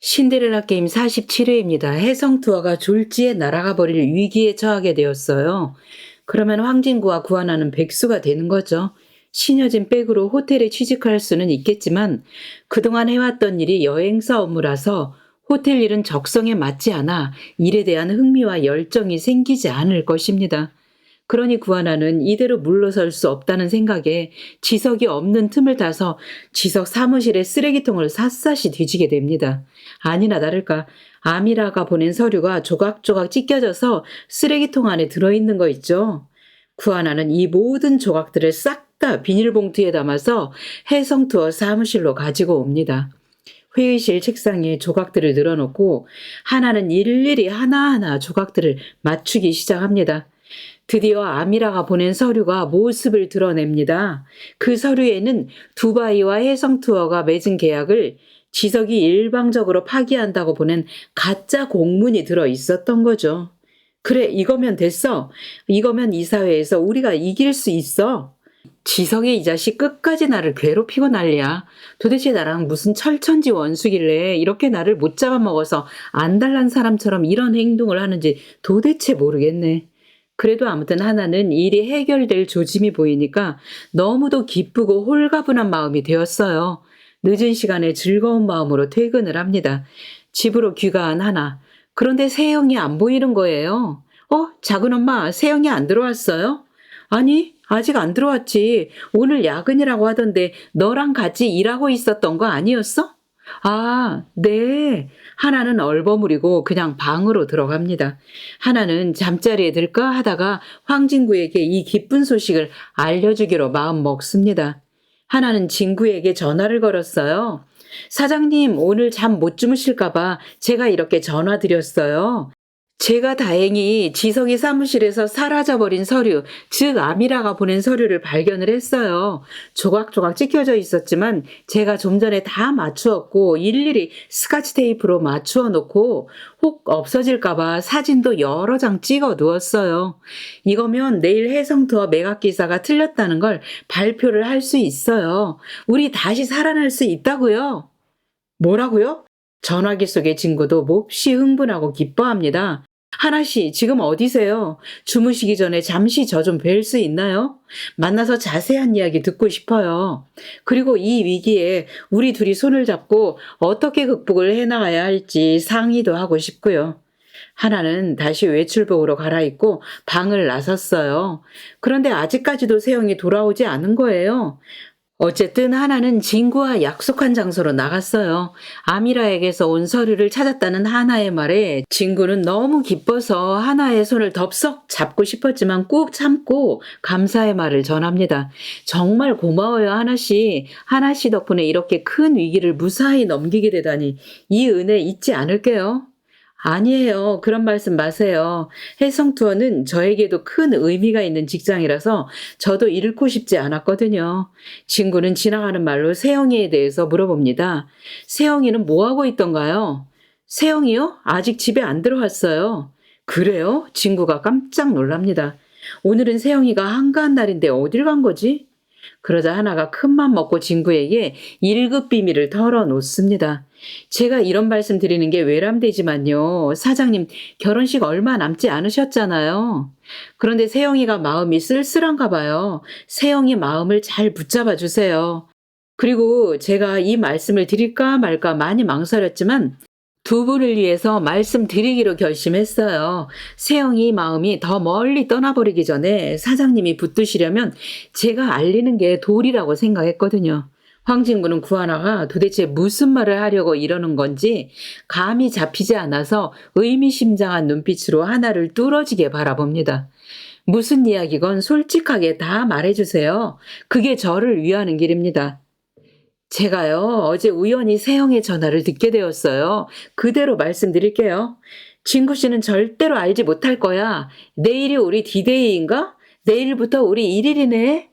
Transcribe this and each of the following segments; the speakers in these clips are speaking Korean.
신데렐라 게임 47회입니다. 해성 투어가 졸지에 날아가 버릴 위기에 처하게 되었어요. 그러면 황진구와 구하나는 백수가 되는 거죠. 신여진 백으로 호텔에 취직할 수는 있겠지만 그동안 해왔던 일이 여행사 업무라서 호텔 일은 적성에 맞지 않아 일에 대한 흥미와 열정이 생기지 않을 것입니다. 그러니 구하나는 이대로 물러설 수 없다는 생각에 지석이 없는 틈을 타서 지석 사무실에 쓰레기통을 샅샅이 뒤지게 됩니다. 아니나 다를까 아미라가 보낸 서류가 조각조각 찢겨져서 쓰레기통 안에 들어있는 거 있죠. 구하나는 이 모든 조각들을 싹 다 비닐봉투에 담아서 해성투어 사무실로 가지고 옵니다. 회의실 책상에 조각들을 늘어놓고 하나는 일일이 하나하나 조각들을 맞추기 시작합니다. 드디어 아미라가 보낸 서류가 모습을 드러냅니다. 그 서류에는 두바이와 해성 투어가 맺은 계약을 지석이 일방적으로 파기한다고 보낸 가짜 공문이 들어 있었던 거죠. 그래, 이거면 됐어. 이거면 이 사회에서 우리가 이길 수 있어. 지석이 이 자식 끝까지 나를 괴롭히고 난리야. 도대체 나랑 무슨 철천지 원수길래 이렇게 나를 못 잡아먹어서 안달난 사람처럼 이런 행동을 하는지 도대체 모르겠네. 그래도 아무튼 하나는 일이 해결될 조짐이 보이니까 너무도 기쁘고 홀가분한 마음이 되었어요. 늦은 시간에 즐거운 마음으로 퇴근을 합니다. 집으로 귀가한 하나. 그런데 세영이 안 보이는 거예요. 어? 작은 엄마, 세영이 안 들어왔어요? 아니, 아직 안 들어왔지. 오늘 야근이라고 하던데 너랑 같이 일하고 있었던 거 아니었어? 아, 네. 하나는 얼버무리고 그냥 방으로 들어갑니다. 하나는 잠자리에 들까 하다가 황진구에게 이 기쁜 소식을 알려주기로 마음 먹습니다. 하나는 진구에게 전화를 걸었어요. 사장님, 오늘 잠 못 주무실까봐 제가 이렇게 전화 드렸어요. 제가 다행히 지석이 사무실에서 사라져버린 서류, 즉 아미라가 보낸 서류를 발견을 했어요. 조각조각 찍혀져 있었지만 제가 좀 전에 다 맞추었고 일일이 스카치 테이프로 맞추어 놓고 혹 없어질까봐 사진도 여러 장 찍어 두었어요. 이거면 내일 해성투어 매각 기사가 틀렸다는 걸 발표를 할 수 있어요. 우리 다시 살아날 수 있다고요. 뭐라고요? 전화기 속의 친구도 몹시 흥분하고 기뻐합니다. 하나씨, 지금 어디세요? 주무시기 전에 잠시 저 좀 뵐 수 있나요? 만나서 자세한 이야기 듣고 싶어요. 그리고 이 위기에 우리 둘이 손을 잡고 어떻게 극복을 해나가야 할지 상의도 하고 싶고요. 하나는 다시 외출복으로 갈아입고 방을 나섰어요. 그런데 아직까지도 세영이 돌아오지 않은 거예요. 어쨌든 하나는 진구와 약속한 장소로 나갔어요. 아미라에게서 온 서류를 찾았다는 하나의 말에 진구는 너무 기뻐서 하나의 손을 덥석 잡고 싶었지만 꾹 참고 감사의 말을 전합니다. 정말 고마워요, 하나씨. 하나씨 덕분에 이렇게 큰 위기를 무사히 넘기게 되다니 이 은혜 잊지 않을게요. 아니에요. 그런 말씀 마세요. 해성 투어는 저에게도 큰 의미가 있는 직장이라서 저도 잃고 싶지 않았거든요. 친구는 지나가는 말로 세영이에 대해서 물어봅니다. 세영이는 뭐 하고 있던가요? 세영이요? 아직 집에 안 들어왔어요. 그래요? 친구가 깜짝 놀랍니다. 오늘은 세영이가 한가한 날인데 어딜 간 거지? 그러자 하나가 큰맘 먹고 진구에게 1급 비밀을 털어놓습니다. 제가 이런 말씀 드리는 게 외람되지만요. 사장님, 결혼식 얼마 남지 않으셨잖아요. 그런데 세영이가 마음이 쓸쓸한가 봐요. 세영이 마음을 잘 붙잡아 주세요. 그리고 제가 이 말씀을 드릴까 말까 많이 망설였지만 두 분을 위해서 말씀드리기로 결심했어요. 세영이 마음이 더 멀리 떠나버리기 전에 사장님이 붙드시려면 제가 알리는 게 도리라고 생각했거든요. 황진구는 구하나가 도대체 무슨 말을 하려고 이러는 건지 감이 잡히지 않아서 의미심장한 눈빛으로 하나를 뚫어지게 바라봅니다. 무슨 이야기건 솔직하게 다 말해주세요. 그게 저를 위하는 길입니다. 제가요, 어제 우연히 세영의 전화를 듣게 되었어요. 그대로 말씀드릴게요. 진구 씨는 절대로 알지 못할 거야. 내일이 우리 디데이인가? 내일부터 우리 1일이네?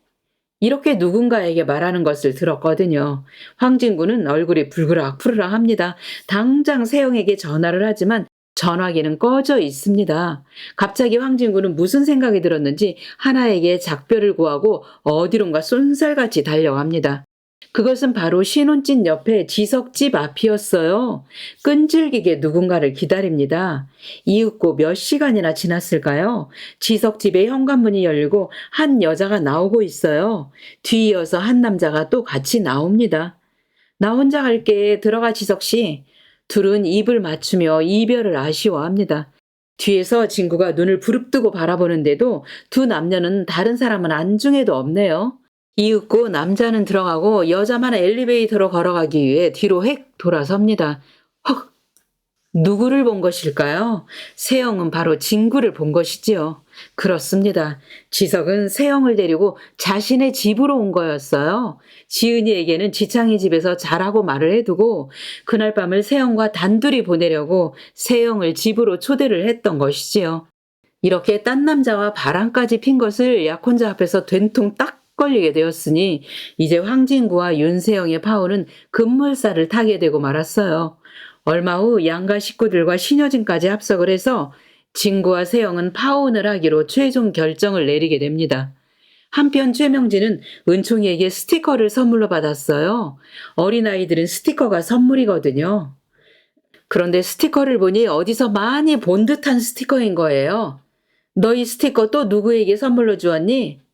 이렇게 누군가에게 말하는 것을 들었거든요. 황진구는 얼굴이 불그락 푸르락 합니다. 당장 세영에게 전화를 하지만 전화기는 꺼져 있습니다. 갑자기 황진구는 무슨 생각이 들었는지 하나에게 작별을 구하고 어디론가 쏜살같이 달려갑니다. 그것은 바로 신혼집 옆에 지석집 앞이었어요. 끈질기게 누군가를 기다립니다. 이윽고 몇 시간이나 지났을까요? 지석집의 현관문이 열리고 한 여자가 나오고 있어요. 뒤이어서 한 남자가 또 같이 나옵니다. 나 혼자 갈게. 들어가 지석씨. 둘은 입을 맞추며 이별을 아쉬워합니다. 뒤에서 친구가 눈을 부릅뜨고 바라보는데도 두 남녀는 다른 사람은 안중에도 없네요. 이윽고 남자는 들어가고 여자만 엘리베이터로 걸어가기 위해 뒤로 획 돌아섭니다. 헉! 누구를 본 것일까요? 세영은 바로 진구를 본 것이지요. 그렇습니다. 지석은 세영을 데리고 자신의 집으로 온 거였어요. 지은이에게는 지창이 집에서 자라고 말을 해두고 그날 밤을 세영과 단둘이 보내려고 세영을 집으로 초대를 했던 것이지요. 이렇게 딴 남자와 바람까지 핀 것을 약혼자 앞에서 된통 딱 걸리게 되었으니 이제 황진구와 윤세영의 파혼은 급물살을 타게 되고 말았어요. 얼마 후 양가 식구들과 시녀진까지 합석을 해서 진구와 세영은 파혼을 하기로 최종 결정을 내리게 됩니다. 한편 최명진은 은총이에게 스티커를 선물로 받았어요. 어린아이들은 스티커가 선물이거든요. 그런데 스티커를 보니 어디서 많이 본 듯한 스티커인 거예요. 너이 스티커 또 누구에게 선물로 주었니?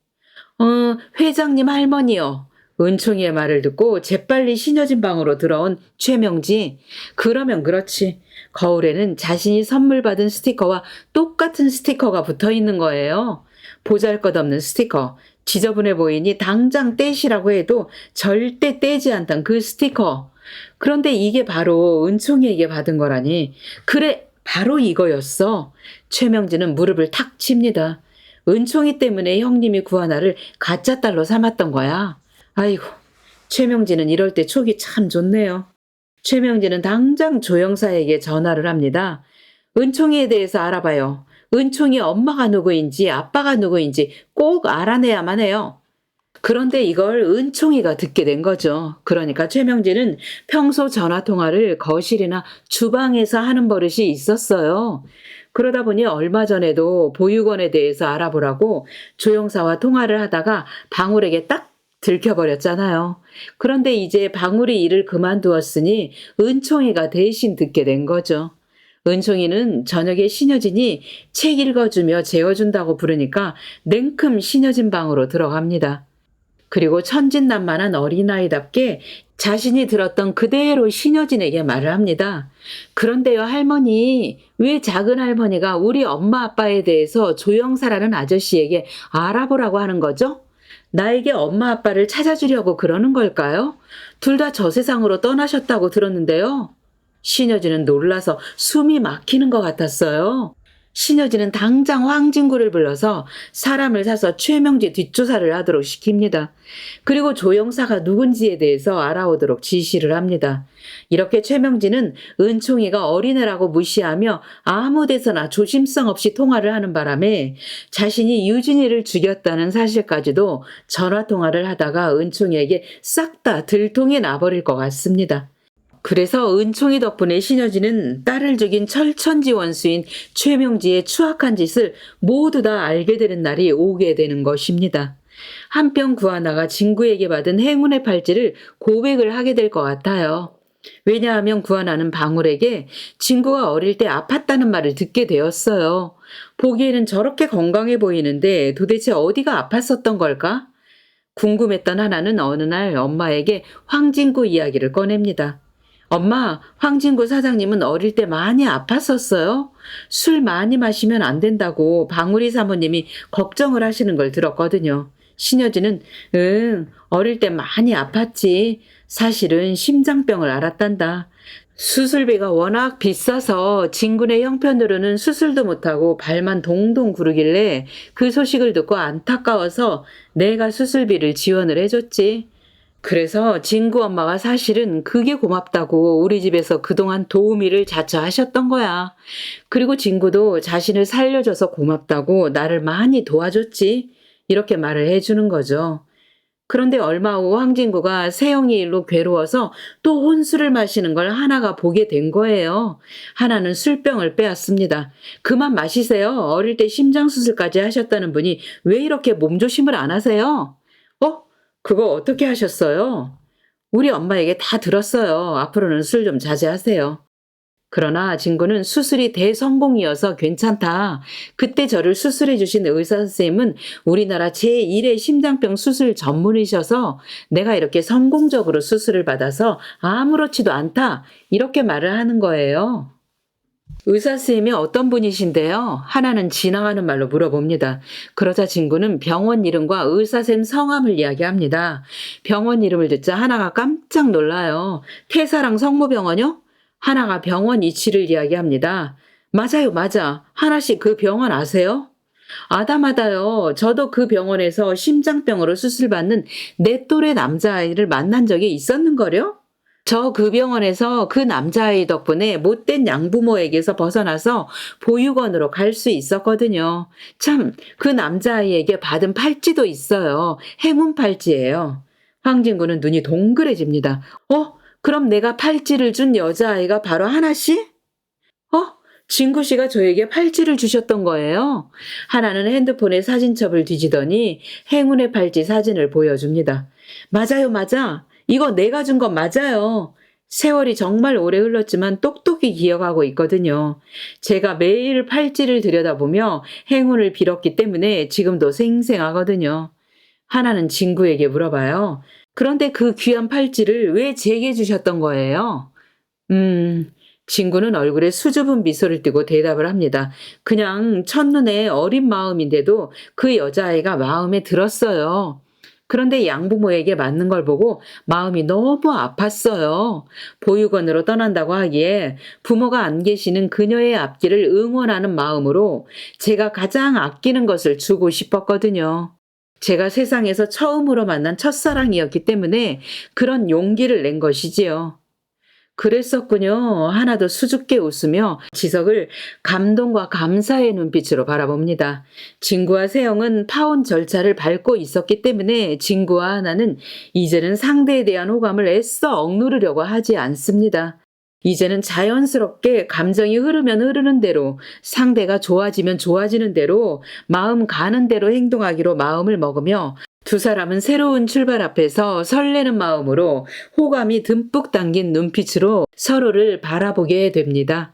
어, 회장님 할머니요. 은총이의 말을 듣고 재빨리 시녀진 방으로 들어온 최명지. 그러면 그렇지. 거울에는 자신이 선물 받은 스티커와 똑같은 스티커가 붙어 있는 거예요. 보잘 것 없는 스티커. 지저분해 보이니 당장 떼시라고 해도 절대 떼지 않던 그 스티커. 그런데 이게 바로 은총이에게 받은 거라니. 그래, 바로 이거였어. 최명진은 무릎을 탁 칩니다. 은총이 때문에 형님이 구하나를 가짜 딸로 삼았던 거야. 아이고, 최명진은 이럴 때 촉이 참 좋네요. 최명진은 당장 조영사에게 전화를 합니다. 은총이에 대해서 알아봐요. 은총이 엄마가 누구인지 아빠가 누구인지 꼭 알아내야만 해요. 그런데 이걸 은총이가 듣게 된 거죠. 그러니까 최명진은 평소 전화 통화를 거실이나 주방에서 하는 버릇이 있었어요. 그러다 보니 얼마 전에도 보육원에 대해서 알아보라고 조영사와 통화를 하다가 방울에게 딱 들켜버렸잖아요. 그런데 이제 방울이 일을 그만두었으니 은총이가 대신 듣게 된 거죠. 은총이는 저녁에 신여진이 책 읽어주며 재워준다고 부르니까 냉큼 신여진 방으로 들어갑니다. 그리고 천진난만한 어린아이답게 자신이 들었던 그대로 신여진에게 말을 합니다. 그런데요, 할머니, 왜 작은 할머니가 우리 엄마 아빠에 대해서 조영사라는 아저씨에게 알아보라고 하는 거죠? 나에게 엄마 아빠를 찾아주려고 그러는 걸까요? 둘 다 저 세상으로 떠나셨다고 들었는데요. 신여진은 놀라서 숨이 막히는 것 같았어요. 신여진은 당장 황진구를 불러서 사람을 사서 최명지 뒷조사를 하도록 시킵니다. 그리고 조영사가 누군지에 대해서 알아오도록 지시를 합니다. 이렇게 최명진은 은총이가 어린애라고 무시하며 아무 데서나 조심성 없이 통화를 하는 바람에 자신이 유진이를 죽였다는 사실까지도 전화 통화를 하다가 은총이에게 싹 다 들통이 나버릴 것 같습니다. 그래서 은총이 덕분에 신여진은 딸을 죽인 철천지 원수인 최명지의 추악한 짓을 모두 다 알게 되는 날이 오게 되는 것입니다. 한편 구하나가 진구에게 받은 행운의 팔찌를 고백을 하게 될 것 같아요. 왜냐하면 구하나는 방울에게 진구가 어릴 때 아팠다는 말을 듣게 되었어요. 보기에는 저렇게 건강해 보이는데 도대체 어디가 아팠었던 걸까? 궁금했던 하나는 어느 날 엄마에게 황진구 이야기를 꺼냅니다. 엄마, 황진구 사장님은 어릴 때 많이 아팠었어요. 술 많이 마시면 안 된다고 방울이 사모님이 걱정을 하시는 걸 들었거든요. 신여진은 응, 어릴 때 많이 아팠지. 사실은 심장병을 앓았단다. 수술비가 워낙 비싸서 진군의 형편으로는 수술도 못하고 발만 동동 구르길래 그 소식을 듣고 안타까워서 내가 수술비를 지원을 해줬지. 그래서 진구 엄마가 사실은 그게 고맙다고 우리 집에서 그동안 도우미를 자처하셨던 거야. 그리고 진구도 자신을 살려줘서 고맙다고 나를 많이 도와줬지. 이렇게 말을 해주는 거죠. 그런데 얼마 후 황진구가 세영이 일로 괴로워서 또 혼술을 마시는 걸 하나가 보게 된 거예요. 하나는 술병을 빼앗습니다. 그만 마시세요. 어릴 때 심장수술까지 하셨다는 분이 왜 이렇게 몸조심을 안 하세요? 어? 그거 어떻게 하셨어요? 우리 엄마에게 다 들었어요. 앞으로는 술 좀 자제하세요. 그러나 진구는 수술이 대성공이어서 괜찮다. 그때 저를 수술해 주신 의사 선생님은 우리나라 제1의 심장병 수술 전문이셔서 내가 이렇게 성공적으로 수술을 받아서 아무렇지도 않다. 이렇게 말을 하는 거예요. 의사 선생님이 어떤 분이신데요? 하나는 지나가는 말로 물어봅니다. 그러자 진구는 병원 이름과 의사 선생님 성함을 이야기합니다. 병원 이름을 듣자 하나가 깜짝 놀라요. 태사랑 성모병원요? 하나가 병원 이치를 이야기합니다. 맞아요, 맞아. 하나씩 그 병원 아세요? 아다마다요. 저도 그 병원에서 심장병으로 수술받는 내 또래 남자아이를 만난 적이 있었는걸요? 저 그 병원에서 그 남자아이 덕분에 못된 양부모에게서 벗어나서 보육원으로 갈 수 있었거든요. 참, 그 남자아이에게 받은 팔찌도 있어요. 행운 팔찌예요. 황진구는 눈이 동그래집니다. 어? 그럼 내가 팔찌를 준 여자아이가 바로 하나 씨? 어? 진구 씨가 저에게 팔찌를 주셨던 거예요. 하나는 핸드폰에 사진첩을 뒤지더니 행운의 팔찌 사진을 보여줍니다. 맞아요, 맞아. 이거 내가 준 건 맞아요. 세월이 정말 오래 흘렀지만 똑똑히 기억하고 있거든요. 제가 매일 팔찌를 들여다보며 행운을 빌었기 때문에 지금도 생생하거든요. 하나는 진구에게 물어봐요. 그런데 그 귀한 팔찌를 왜 제게 주셨던 거예요? 음, 친구는 얼굴에 수줍은 미소를 띠고 대답을 합니다. 그냥 첫눈에 어린 마음인데도 그 여자아이가 마음에 들었어요. 그런데 양부모에게 맞는 걸 보고 마음이 너무 아팠어요. 보육원으로 떠난다고 하기에 부모가 안 계시는 그녀의 앞길을 응원하는 마음으로 제가 가장 아끼는 것을 주고 싶었거든요. 제가 세상에서 처음으로 만난 첫사랑이었기 때문에 그런 용기를 낸 것이지요. 그랬었군요. 하나도 수줍게 웃으며 지석을 감동과 감사의 눈빛으로 바라봅니다. 진구와 세영은 파혼 절차를 밟고 있었기 때문에 진구와 하나는 이제는 상대에 대한 호감을 애써 억누르려고 하지 않습니다. 이제는 자연스럽게 감정이 흐르면 흐르는 대로 상대가 좋아지면 좋아지는 대로 마음 가는 대로 행동하기로 마음을 먹으며 두 사람은 새로운 출발 앞에서 설레는 마음으로 호감이 듬뿍 담긴 눈빛으로 서로를 바라보게 됩니다.